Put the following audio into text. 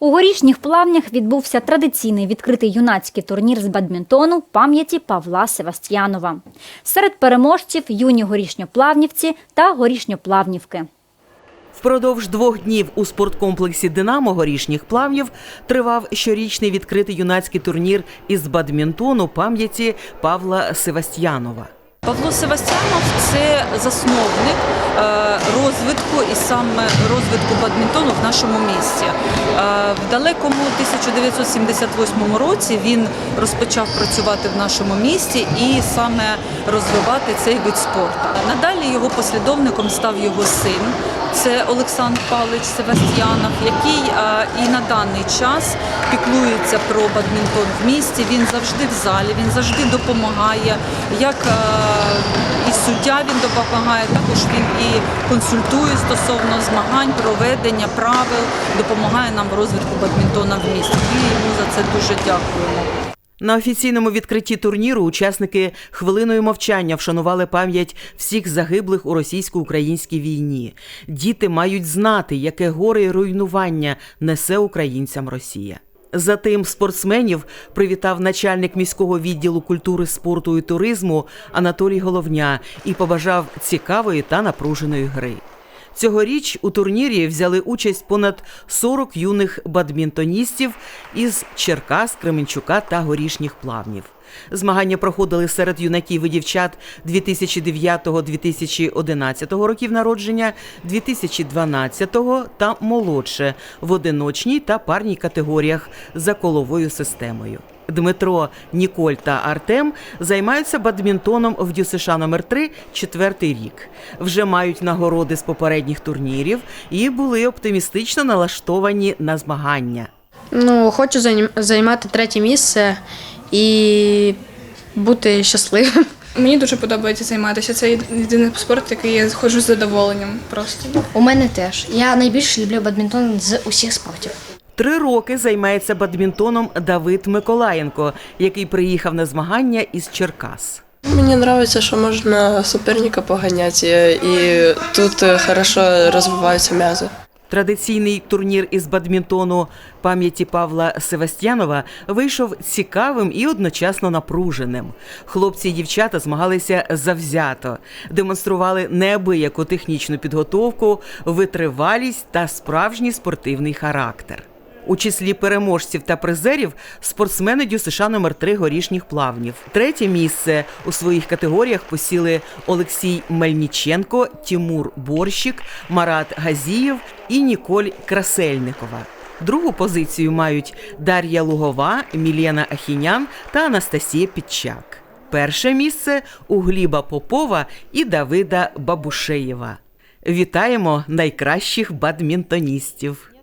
У горішніх плавнях відбувся традиційний відкритий юнацький турнір з бадмінтону пам'яті Павла Севастьянова. Серед переможців юні горішньоплавнівці та горішньоплавнівки. Впродовж двох днів у спорткомплексі Динамо горішніх плавнів тривав щорічний відкритий юнацький турнір із бадмінтону пам'яті Павла Севастьянова. Павло Севастьянов це засновник е, розвитку і саме розвитку бадмінтону в нашому місті. Е, В далекому 1978 році він розпочав працювати в нашому місті і саме розвивати цей вид спорту. Надалі його послідовником став його син. Це Олександр Павлович Севастьянов, який е, і на даний час піклується про бадмінтон в місті. Він завжди в залі, він завжди допомагає. Як е, і суддя він допомагає, також він і консультує стосовно змагань, проведення правил, допомагає нам в розвитку бадмінтона в місті. Ми йому за це дуже дякуємо. На офіційному відкритті турніру учасники хвилиною мовчання вшанували пам'ять всіх загиблих у російсько-українській війні. Діти мають знати, яке горе і руйнування несе українцям Росія. Затим спортсменів привітав начальник міського відділу культури, спорту і туризму Анатолій Головня і побажав цікавої та напруженої гри. Цьогоріч у турнірі взяли участь понад 40 юних бадмінтоністів із Черкас, Кременчука та Горішніх плавнів. Змагання проходили серед юнаків і дівчат 2009-2011 років народження, 2012 та молодше в одиночній та парній категоріях за коловою системою. Дмитро, Ніколь та Артем займаються бадмінтоном в ДЮСШ номер 3 четвертий рік. Вже мають нагороди з попередніх турнірів і були оптимістично налаштовані на змагання. Ну, хочу займати третє місце і бути щасливим. Мені дуже подобається займатися. Це єдиний спорт, який я ходжу з задоволенням просто. У мене теж. Я найбільше люблю бадмінтон з усіх спортів. Три роки займається бадмінтоном Давид Миколаєнко, який приїхав на змагання із Черкас. Мені подобається, що можна суперника поганяти, і тут е, хорошо розвиваються м'язи. Традиційний турнір із бадмінтону пам'яті Павла Севастьянова вийшов цікавим і одночасно напруженим. Хлопці і дівчата змагалися завзято, демонстрували неабияку технічну підготовку, витривалість та справжній спортивний характер. У числі переможців та призерів спортсмени ДЮСШ номер 3 горішніх плавнів. Третє місце у своїх категоріях посіли Олексій Мельніченко, Тімур Борщик, Марат Газієв і Ніколь Красельникова. Другу позицію мають Дар'я Лугова, Мілєна Ахінян та Анастасія Підчак. Перше місце у Гліба Попова і Давида Бабушеєва. Вітаємо найкращих бадмінтоністів!